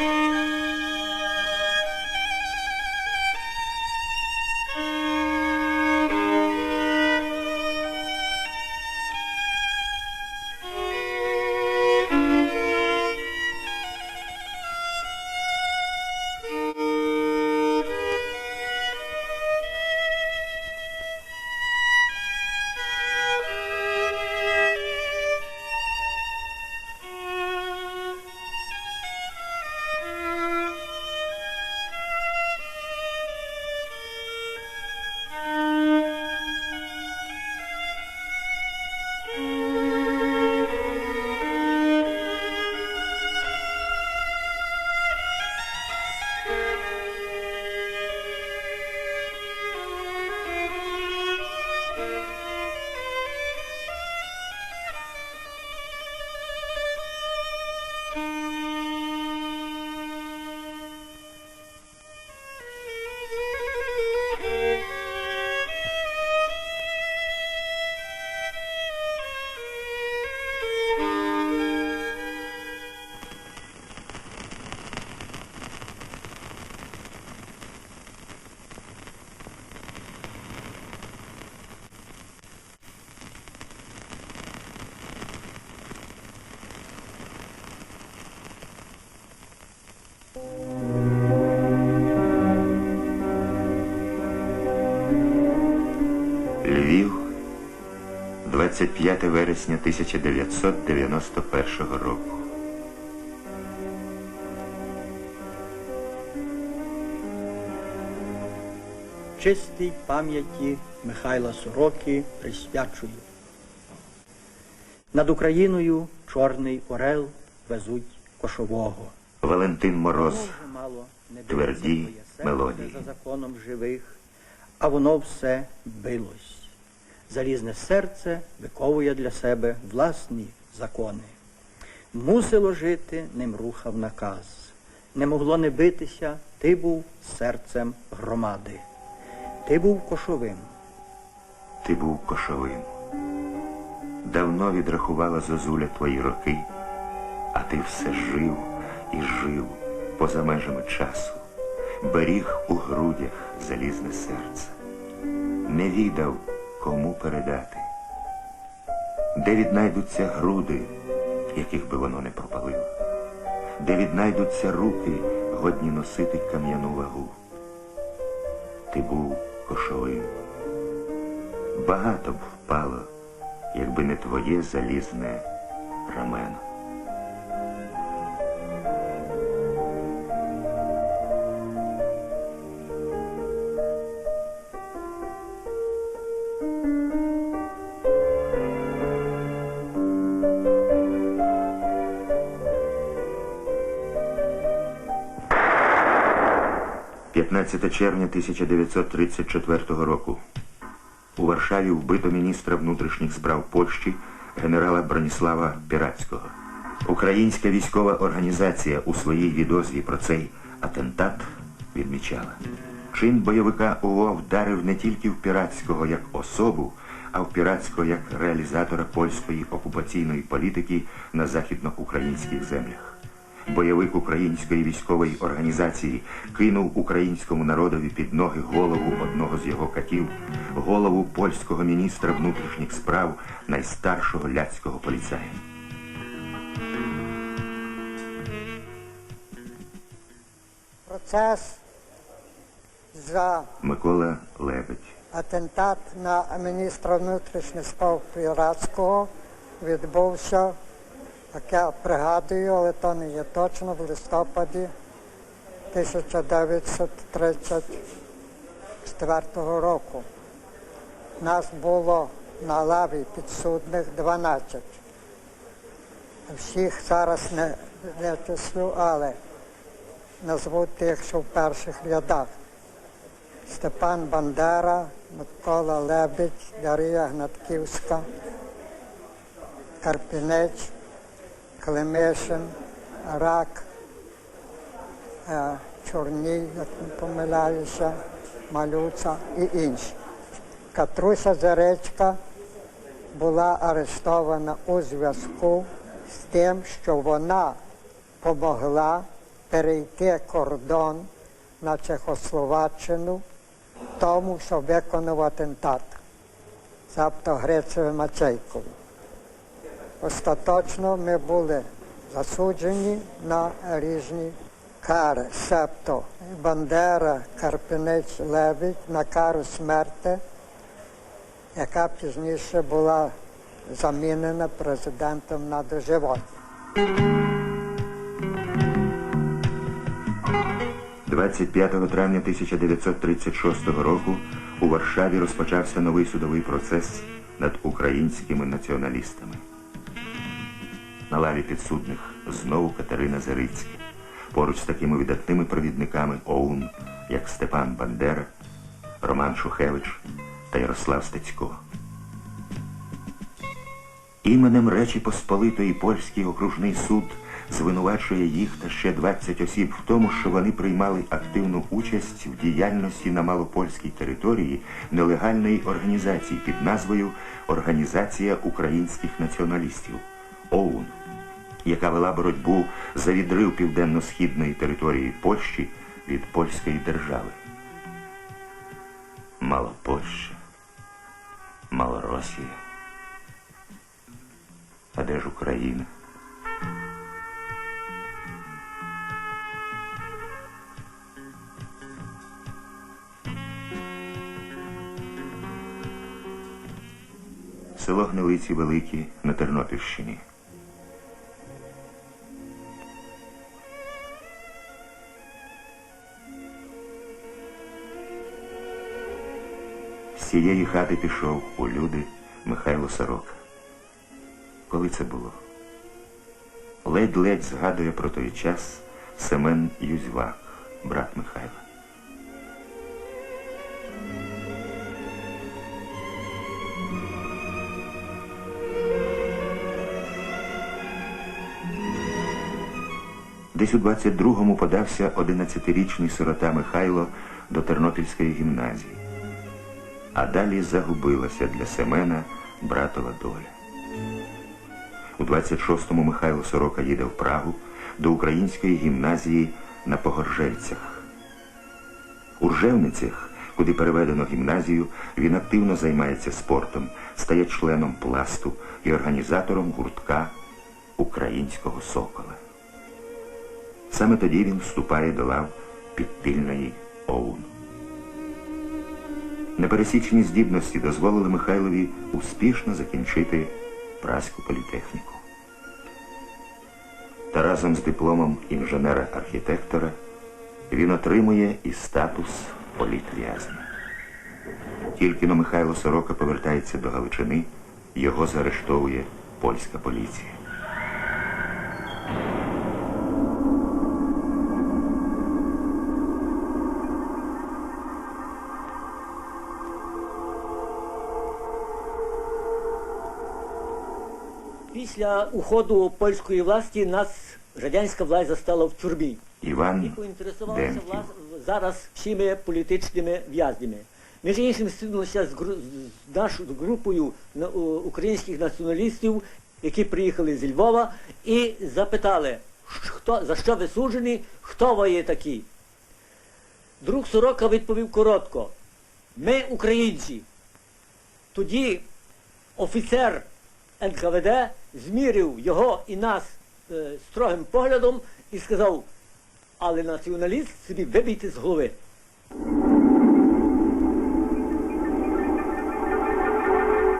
Mm-hmm. 25 вересня 1991 року. чистій пам'яті Михайла Сороки присвячую. Над Україною чорний орел везуть кошового. Валентин Мороз. Тверді мелодії. за законом живих, а воно все билось. Залізне серце виковує для себе власні закони. Мусило жити, ним рухав наказ. Не могло не битися, ти був серцем громади. Ти був кошовим. Ти був кошовим. Давно відрахувала зозуля твої роки, а ти все жив і жив поза межами часу, беріг у грудях залізне серце, не віддав, кому передати, де віднайдуться груди, яких би воно не пропалило, де віднайдуться руки, годні носити кам'яну вагу. Ти був кошовим. Багато б впало, якби не твоє залізне рамено. – 15 червня 1934 року. У Варшаві вбито міністра внутрішніх справ Польщі генерала Броніслава Пірацького. Українська військова організація у своїй відозві про цей атентат відмічала. Чин бойовика ОО вдарив не тільки в Пірацького як особу, а в Пірацького як реалізатора польської окупаційної політики на західноукраїнських землях. Бойовик української військової організації кинув українському народові під ноги голову одного з його катів, голову польського міністра внутрішніх справ, найстаршого ляцького поліцая. Процес за Микола Лебедь. атентат на міністра внутрішніх справ Пірацького відбувся, я пригадую, але то не є точно, в листопаді 1934 року. Нас було на лаві підсудних 12. Всіх зараз не, не числю, але назву тих, що в перших рядах. Степан Бандера, Микола Лебедь, Дарія Гнатківська, Карпінець, Клемешин, Рак, е, Чорній, як не помиляюся, Малюца і інші. Катруся Заречка була арештована у зв'язку з тим, що вона помогла перейти кордон на Чехословаччину тому, що виконав атентат з Автогрецевим Мачейковим. Остаточно ми були засуджені на різні кари, себто Бандера, Карпінець, Лебідь на кару смерти, яка пізніше була замінена президентом на доживотне. 25 травня 1936 року у Варшаві розпочався новий судовий процес над українськими націоналістами. На лаві підсудних знову Катерина Зарицька. Поруч з такими видатними провідниками ОУН, як Степан Бандера, Роман Шухевич та Ярослав Стецько. Іменем Речі Посполитої польський окружний суд звинувачує їх та ще 20 осіб в тому, що вони приймали активну участь в діяльності на малопольській території нелегальної організації під назвою Організація українських націоналістів ОУН, яка вела боротьбу за відрив південно-східної території Польщі від польської держави. Малопольща, Малоросія. А де ж Україна? село Гнилиці Великі на Тернопільщині. Цієї хати пішов у люди Михайло Сорока. Коли це було? Ледь-ледь згадує про той час Семен Юзьвак, брат Михайла. Десь у 22-му подався 11-річний сирота Михайло до Тернопільської гімназії. А далі загубилася для Семена братова доля. У 26-му Михайло Сорока їде в Прагу до української гімназії на Погоржельцях. У Ржевницях, куди переведено гімназію, він активно займається спортом, стає членом пласту і організатором гуртка українського сокола. Саме тоді він вступає до лав підпільної ОУН. Непересічні здібності дозволили Михайлові успішно закінчити Празьку політехніку. Та разом з дипломом інженера-архітектора він отримує і статус політв'язня. Тільки но Михайло Сорока повертається до Галичини, його заарештовує польська поліція. Після уходу польської власті нас радянська власть застала в тюрмі. Іван яку інтересувалася влас- зараз всіми політичними в'язнями. Між іншим стикнулися з, гру- з нашою групою українських націоналістів, які приїхали зі Львова, і запитали, хто, за що ви суджені, хто ви є такі. Друг Сорока відповів коротко: ми українці. Тоді офіцер НКВД змірив його і нас е, строгим поглядом і сказав, але націоналіст собі вибійте з голови.